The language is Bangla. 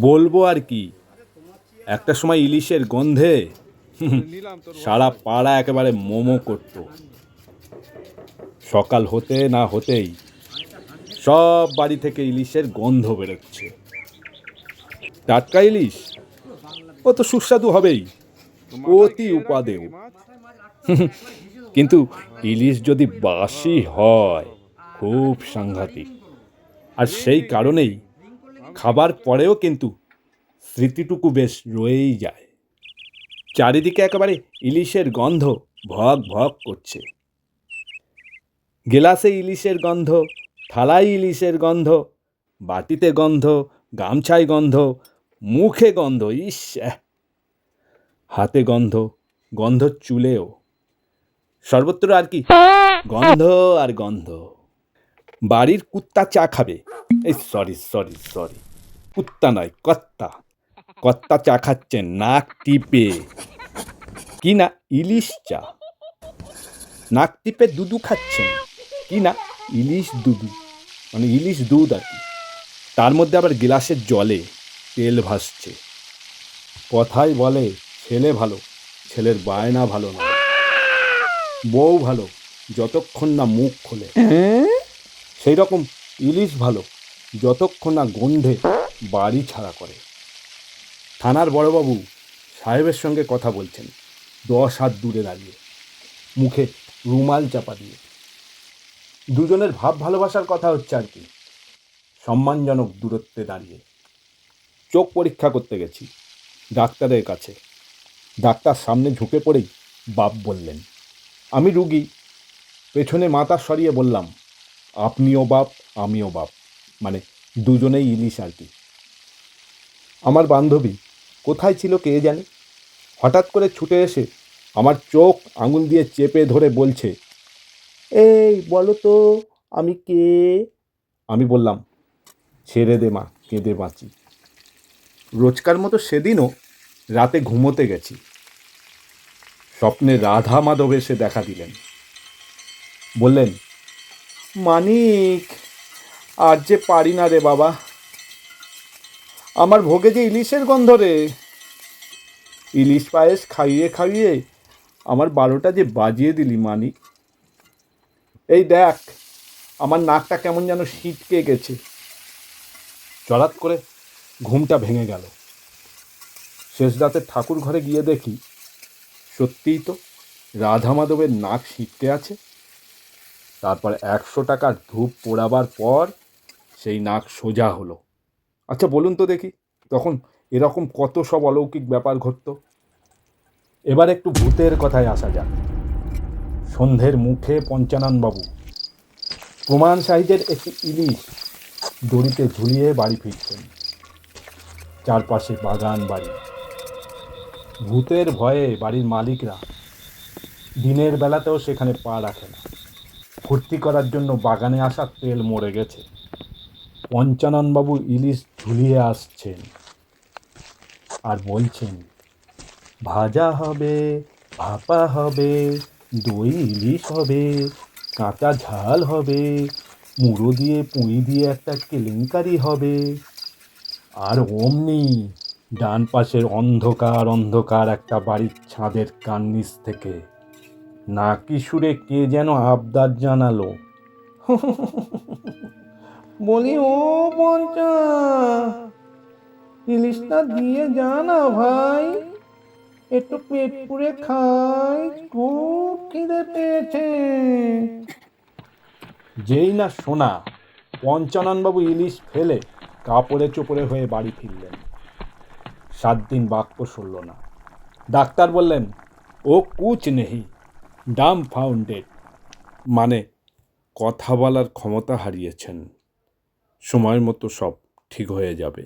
বলব আর কি। একটা সময় ইলিশের গন্ধে সারা পাড়া একেবারে মোমো করত। সকাল হতে না হতেই সব বাড়ি থেকে ইলিশের গন্ধ বেরোচ্ছে। টাটকা ইলিশ? ও তো সুস্বাদু হবেই। অতি উপাদেয়। কিন্তু ইলিশ যদি বাসি হয়, খুব সাংঘাতিক। আর সেই কারণেই খাবার পরেও কিন্তু স্মৃতিটুকু বেশ রয়েই যায়। চারিদিকে একেবারে ইলিশের গন্ধ ভগ ভগ করছে। গেলাসে ইলিশের গন্ধ, থালায় ইলিশের গন্ধ, বাটিতে গন্ধ, গামছায় গন্ধ, মুখে গন্ধ, ইস হাতে গন্ধ গন্ধ চুলেও। সর্বত্র আর কি, গন্ধ আর গন্ধ। বাড়ির কুত্তা চা খাবে। এই, সরি সরি সরি। কুত্তা নয় কত্তা কত্তা চা খাচ্ছে নাক টিপে কি না ইলিশ চা নাক টিপে দুধু খাচ্ছেন কি না ইলিশ দুধু মানে ইলিশ দুধ আর কি তার মধ্যে আবার গ্লাসের জলে তেল ভাসছে। কথাই বলে ছেলে ভালো ছেলের বায়না ভালো না। বউ ভালো যতক্ষণ না মুখ খোলে। সেই রকম ইলিশ ভালো যতক্ষণ না গন্ধে বাড়ি ছাড়া করে। থানার বড়বাবু সাহেবের সঙ্গে কথা বলছেন। দশ হাত দূরে দাঁড়িয়ে। মুখে রুমাল চাপা দিয়ে। দুজনের ভাব ভালোবাসার কথা হচ্ছে আর কি। সম্মানজনক দূরত্বে দাঁড়িয়ে। চোখ পরীক্ষা করতে গেছি ডাক্তারের কাছে। ডাক্তার সামনে ঝুঁকে পড়েই বাপ বললেন, আমি রুগী। পেছনে মাথা সরিয়ে বললাম, আপনিও বাপ, আমিও বাপ। মানে দুজনেই ইলিশ আর কি। আমার বান্ধবী কোথায় ছিল কে জানে? হঠাৎ করে ছুটে এসে আমার চোখ আঙুল দিয়ে চেপে ধরে বলছে, এই বলো তো, আমি কে? আমি বললাম, ছেড়ে দে মা, কেঁদে বাঁচি। রোজকার মতো সেদিনও রাতে ঘুমোতে গেছি। স্বপ্নে রাধা মাধব এসে দেখা দিলেন। বললেন, মানিক, আর যে পারি না রে বাবা আমার ভোগে যে ইলিশের গন্ধ রে। ইলিশ পায়েস খাইয়ে খাইয়ে আমার বারোটা যে বাজিয়ে দিলি মানিক এই দেখ, আমার নাকটা কেমন যেন শীতকে গেছে। চড়াত করে ঘুমটা ভেঙে গেল। শেষ রাতে ঠাকুর ঘরে গিয়ে দেখি, সত্যিই তো রাধা মাধবের নাক শীতকে আছে। তারপর একশো টাকার ধূপ পোড়াবার পর সেই নাক সোজা হলো। আচ্ছা বলুন তো দেখি, তখন এরকম কত সব অলৌকিক ব্যাপার ঘটত? এবার একটু ভূতের কথায় আসা যাক। সন্ধ্যের মুখে পঞ্চাননবাবু প্রমাণ সাইজের একটি ইলিশ দড়িতে ঝুলিয়ে বাড়ি ফিরছেন। চারপাশে বাগান বাড়ি। ভূতের ভয়ে বাড়ির মালিকরা দিনের বেলাতেও সেখানে পা রাখে না। ফুর্তি করার জন্য বাগানে আসা তেল মরে গেছে। পঞ্চাননবাবু ইলিশ ঝুলিয়ে আসছেন আর বলছেন, ভাজা হবে, ভাপা হবে, দই, ইলিশ হবে, কাঁচা ঝাল হবে, মুড়ো দিয়ে পুঁই দিয়ে একটা কেলেঙ্কারি হবে। আর অমনি ডান পাশের অন্ধকার অন্ধকার একটা বাড়ির ছাদের কান্নিস থেকে নাকি সুরে কে যেন আবদার জানালো? বলি, ও পঞ্চা ইলিশটা দিয়ে যা না ভাই। একটু পেট পুড়ে খাই, খুব খিদে পেয়েছে। যেই না শোনা পঞ্চাননবাবু ইলিশ ফেলে কাপড়ে চোপড়ে হয়ে বাড়ি ফিরলেন। সাত দিন বাক্য সরল না। ডাক্তার বললেন, ও কুচ নেহি ডাম ফাউন্ডেড মানে কথা বলার ক্ষমতা হারিয়েছেন। সময় মতো সব ঠিক হয়ে যাবে।